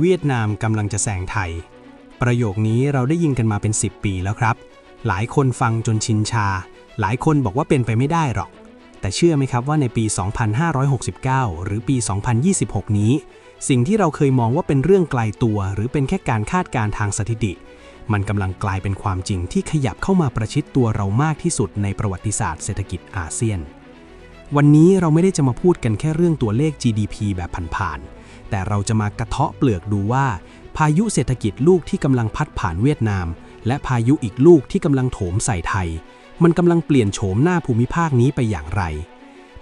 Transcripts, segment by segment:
เวียดนามกำลังจะแซงไทย ประโยคนี้เราได้ยินกันมาเป็น 10 ปีแล้วครับ หลายคนฟังจนชินชา หลายคนบอกว่าเป็นไปไม่ได้หรอก แต่เชื่อไหมครับว่าในปี 2569 หรือปี 2026 นี้ สิ่งที่เราเคยมองว่าเป็นเรื่องไกลตัว หรือเป็นแค่การคาดการณ์ทางสถิติ มันกำลังกลายเป็นความจริงที่ขยับเข้ามาประชิดตัวเรามากที่สุดในประวัติศาสตร์เศรษฐกิจอาเซียน วันนี้เราไม่ได้จะมาพูดกันแค่เรื่องตัวเลข GDP แบบผ่านๆ แต่เราจะมากระเทาะเปลือกดูว่า พายุเศรษฐกิจลูกที่กำลังพัดผ่านเวียดนาม และพายุอีกลูกที่กำลังโถมใส่ไทย มันกำลังเปลี่ยนโฉมหน้าภูมิภาคนี้ไปอย่างไร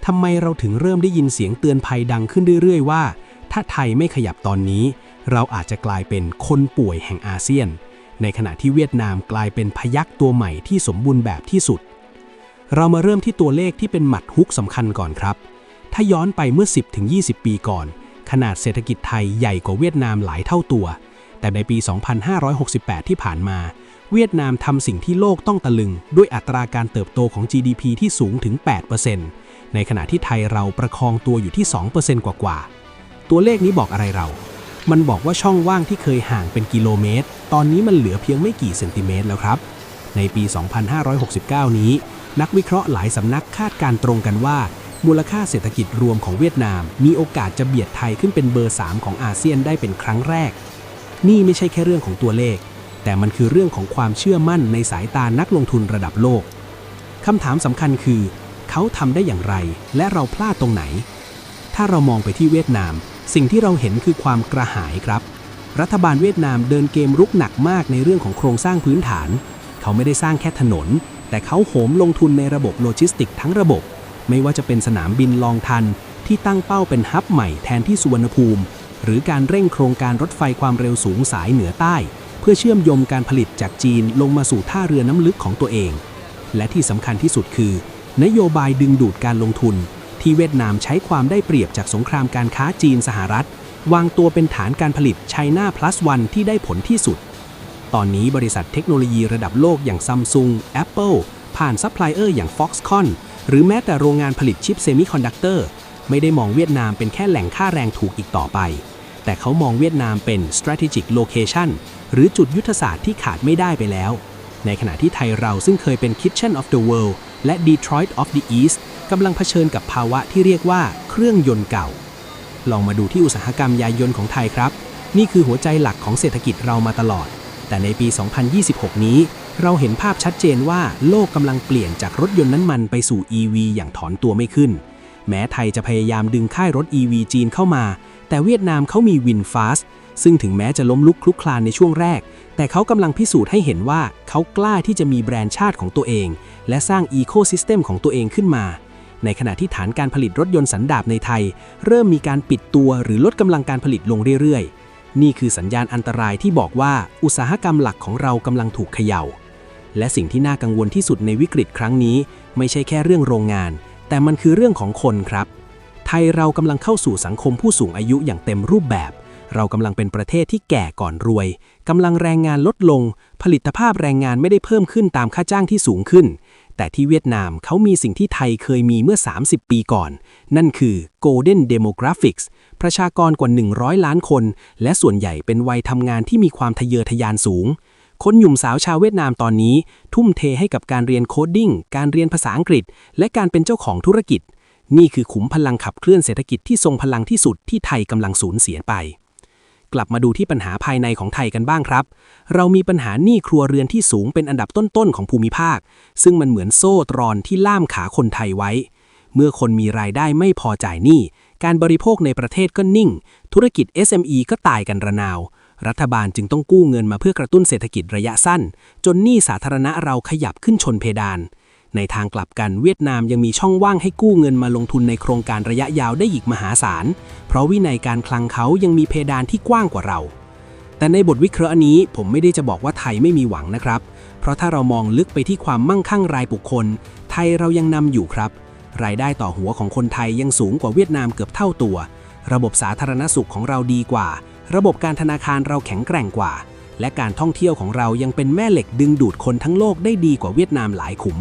ทำไมเราถึงเริ่มได้ยินเสียงเตือนภัยดังขึ้นเรื่อยๆว่า ถ้าไทยไม่ขยับตอนนี้ เราอาจจะกลายเป็นคนป่วยแห่งอาเซียน ในขณะที่เวียดนามกลายเป็นพยักตัวใหม่ที่สมบูรณ์แบบที่สุด เรามาเริ่มที่ตัวเลขที่เป็นหมัดฮุกสำคัญก่อนครับ ถ้าย้อนไปเมื่อ 10-20 ปีก่อน ขนาดเศรษฐกิจไทยใหญ่กว่าเวียดนามหลายเท่าตัว แต่ในปี 2568 ที่ผ่านมา เวียดนามทำสิ่งที่โลกต้องตะลึง ด้วยอัตราการเติบโตของ GDP ที่สูงถึง 8%ในขณะที่ไทยเราประคองตัวอยู่ที่ 2%กว่าๆ ตัวเลขนี้บอกอะไรเรา มันบอกว่าช่องว่างที่เคยห่างเป็นกิโลเมตร ตอนนี้มันเหลือเพียงไม่กี่เซนติเมตรแล้วครับ ในปี 2569 นี้ นักวิเคราะห์หลายสำนักคาดการณ์ตรงกันว่า มูลค่าเศรษฐกิจรวมของเวียดนาม มีโอกาสจะเบียดไทยขึ้นเป็นเบอร์ 3 ของอาเซียนได้เป็นครั้งแรก นี่ไม่ใช่แค่เรื่องของตัวเลข แต่มันคือเรื่องของความเชื่อมั่นในสายตานักลงทุนระดับโลกคำถามสำคัญคือ เขาทำได้อย่างไร และเราพลาดตรงไหน ถ้าเรามองไปที่เวียดนาม สิ่งที่เราเห็นคือความกระหายครับ รัฐบาลเวียดนามเดินเกมรุกหนักมากในเรื่องของโครงสร้างพื้นฐาน เขาไม่ได้สร้างแค่ถนน แต่เขาโหมลงทุนในระบบโลจิสติกทั้งระบบ ไม่ว่าจะเป็นสนามบินลองทันที่ตั้งเป้าเป็นฮับใหม่แทนที่สุวรรณภูมิ หรือการเร่งโครงการรถไฟความเร็วสูงสายเหนือใต้ เพื่อเชื่อมโยงการผลิตจากจีนลงมาสู่ท่าเรือน้ำลึกของตัวเอง และที่สำคัญที่สุดคือ นโยบายดึงดูดการลงทุน ที่เวียดนามใช้ความได้เปรียบจากสงครามการค้าจีนสหรัฐ วางตัวเป็นฐานการผลิต China Plus One ที่ได้ผลที่สุด ตอนนี้บริษัทเทคโนโลยีระดับโลกอย่าง Samsung Apple ผ่านซัพพลายเออร์อย่าง Foxconn หรือแม้แต่โรงงานผลิตชิปเซมิคอนดักเตอร์ไม่ได้มองเวียดนามเป็นแค่แหล่งค่าแรงถูกอีกต่อไป แต่เขามองเวียดนามเป็น strategic location หรือจุดยุทธศาสตร์ที่ขาดไม่ได้ไปแล้ว ในขณะที่ไทยเราซึ่งเคยเป็น Kitchen of the World และ Detroit of the East กำลังเผชิญกับภาวะที่เรียกว่าเครื่องยนต์เก่า ลองมาดูที่อุตสาหกรรมยานยนต์ของไทยครับ นี่คือหัวใจหลักของเศรษฐกิจเรามาตลอด แต่ในปี 2026 นี้ เราเห็นภาพชัดเจนว่าโลกกำลังเปลี่ยนจากรถยนต์น้ำมันไปสู่ EV อย่างถอนตัวไม่ขึ้น แม้ไทยจะพยายามดึงค่ายรถ EV จีนเข้ามา แต่เวียดนามเขามี VinFast ซึ่งถึงแม้จะล้มลุกคลุกคลานในช่วงแรก แต่เขากำลังพิสูจน์ให้เห็นว่าเขากล้าที่จะมีแบรนด์ชาติของตัวเอง และสร้างอีโคซิสเต็มของตัวเองขึ้นมาในขณะที่ฐานการผลิตรถยนต์สันดาปในไทย เริ่มมีการปิดตัวหรือลดกำลังการผลิตลงเรื่อยๆ นี่คือสัญญาณอันตรายที่บอกว่าอุตสาหกรรมหลักของเรากำลังถูกเขย่า และสิ่งที่น่ากังวลที่สุดในวิกฤตครั้งนี้ ไม่ใช่แค่เรื่องโรงงาน แต่มันคือเรื่องของคนครับ ไทยเรากำลังเข้าสู่สังคมผู้สูงอายุอย่างเต็มรูปแบบ เรากำลังเป็นประเทศที่แก่ก่อนรวยกำลังแรงงานลดลง ผลิตภาพแรงงานไม่ได้เพิ่มขึ้นตามค่าจ้างที่สูงขึ้น แต่ที่เวียดนามเขามีสิ่งที่ไทยเคยมีเมื่อ 30 ปีก่อน นั่นคือ Golden Demographics ประชากรกว่า 100 ล้านคน และส่วนใหญ่เป็นวัยทำงานที่มีความทะเยอทะยานสูง คนหนุ่มสาวชาวเวียดนามตอนนี้ ทุ่มเทให้กับการเรียนโคดดิ้ง การเรียนภาษาอังกฤษ และการเป็นเจ้าของธุรกิจ นี่คือขุมพลังขับเคลื่อนเศรษฐกิจที่ทรงพลังที่สุดที่ไทยกำลังสูญเสียไป กลับมาดูที่ปัญหาภายในของไทยกันบ้างครับ เรามีปัญหาหนี้ครัวเรือนที่สูงเป็นอันดับต้นๆของภูมิภาค ซึ่งมันเหมือนโซ่ตรอนที่ล่ามขาคนไทยไว้ เมื่อคนมีรายได้ไม่พอจ่ายหนี้ การบริโภคในประเทศก็นิ่ง ธุรกิจ SME ก็ตายกันระนาว รัฐบาลจึงต้องกู้เงินมาเพื่อกระตุ้นเศรษฐกิจระยะสั้น จนหนี้สาธารณะเราขยับขึ้นชนเพดาน ในทางกลับกันเวียดนามยังมีช่องว่างให้กู้เงินมาลงทุนในโครงการระยะยาวได้อีกมหาศาล เพราะวินัยการคลังเขายังมีเพดานที่กว้างกว่าเรา แต่ในบทวิเคราะห์นี้ผมไม่ได้จะบอกว่าไทยไม่มีหวังนะครับ เพราะถ้าเรามองลึกไปที่ความมั่งคั่งรายบุคคล ไทยเรายังนำอยู่ครับ รายได้ต่อหัวของคนไทยยังสูงกว่าเวียดนามเกือบเท่าตัว ระบบสาธารณสุขของเราดีกว่า ระบบการธนาคารเราแข็งแกร่งกว่า และการท่องเที่ยวของเรายังเป็นแม่เหล็กดึงดูดคนทั้งโลกได้ดีกว่าเวียดนามหลายขุม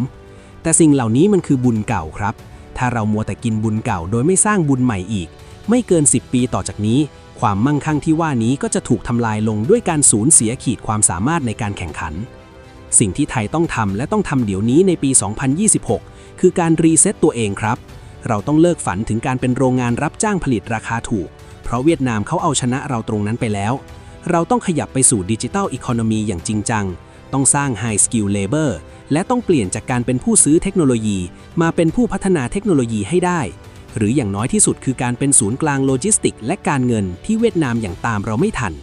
แต่สิ่งเหล่านี้มันคือบุญเก่าครับ ถ้าเรามัวแต่กินบุญเก่าโดยไม่สร้างบุญใหม่อีก ไม่เกิน 10 ปีต่อจากนี้ ความมั่งคั่งที่ว่านี้ก็จะถูกทำลายลงด้วยการสูญเสียขีดความสามารถในการแข่งขัน สิ่งที่ไทยต้องทำและต้องทำเดี๋ยวนี้ในปี 2026 คือการรีเซ็ตตัวเองครับ เราต้องเลิกฝันถึงการเป็นโรงงานรับจ้างผลิตราคาถูก เพราะเวียดนามเขาเอาชนะเราตรงนั้นไปแล้ว เราต้องขยับไปสู่ดิจิทัลอีโคโนมีอย่างจริงจัง ต้องสร้าง High Skill Labor และต้องเปลี่ยนจากการเป็นผู้ซื้อเทคโนโลยี มาเป็นผู้พัฒนาเทคโนโลยีให้ได้ หรืออย่างน้อยที่สุดคือการเป็นศูนย์กลางโลจิสติก และการเงินที่เวียดนามอย่างตามเราไม่ทัน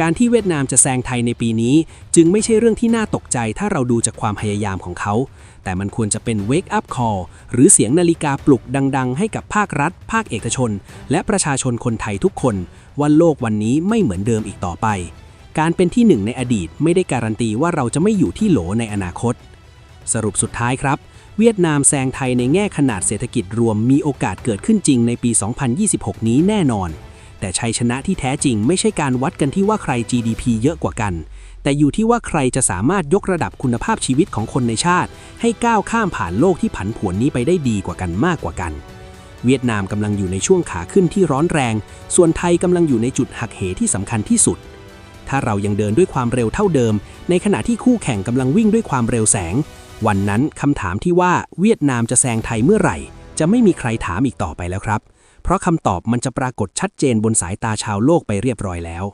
การที่เวียดนามจะแซงไทยในปีนี้ จึงไม่ใช่เรื่องที่น่าตกใจถ้าเราดูจากความพยายามของเขา แต่มันควรจะเป็น wake up call หรือเสียงนาฬิกาปลุกดัง ๆ ให้กับภาครัฐ ภาคเอกชน และประชาชนคนไทยทุกคนว่าโลกวันนี้ไม่เหมือนเดิมอีกต่อไป การเป็นที่หนึ่งในอดีตไม่ได้การันตีว่าเราจะไม่อยู่ที่โหลในอนาคต สรุปสุดท้ายครับ เวียดนามแซงไทยในแง่ขนาดเศรษฐกิจรวมมีโอกาสเกิดขึ้นจริงในปี 2026 นี้แน่นอน แต่ชัยชนะที่แท้จริงไม่ใช่การวัดกันที่ว่าใคร GDP เยอะกว่ากัน แต่อยู่ที่ว่าใครจะสามารถยกระดับคุณภาพชีวิตของคนในชาติ ให้ก้าวข้ามผ่านโลกที่ผันผวนนี้ไปได้ดีกว่ากันมากกว่ากันเวียดนามกำลังอยู่ในช่วงขาขึ้นที่ร้อนแรง ส่วนไทยกำลังอยู่ในจุดหักเหที่สำคัญที่สุด ถ้าเรายังเดินด้วยความเร็วเท่าเดิม ในขณะที่คู่แข่งกำลังวิ่งด้วยความเร็วแสง วันนั้นคำถามที่ว่าเวียดนามจะแซงไทยเมื่อไหร่ จะไม่มีใครถามอีกต่อไปแล้วครับ เพราะคำตอบมันจะปรากฏชัดเจนบนสายตาชาวโลกไปเรียบร้อยแล้ว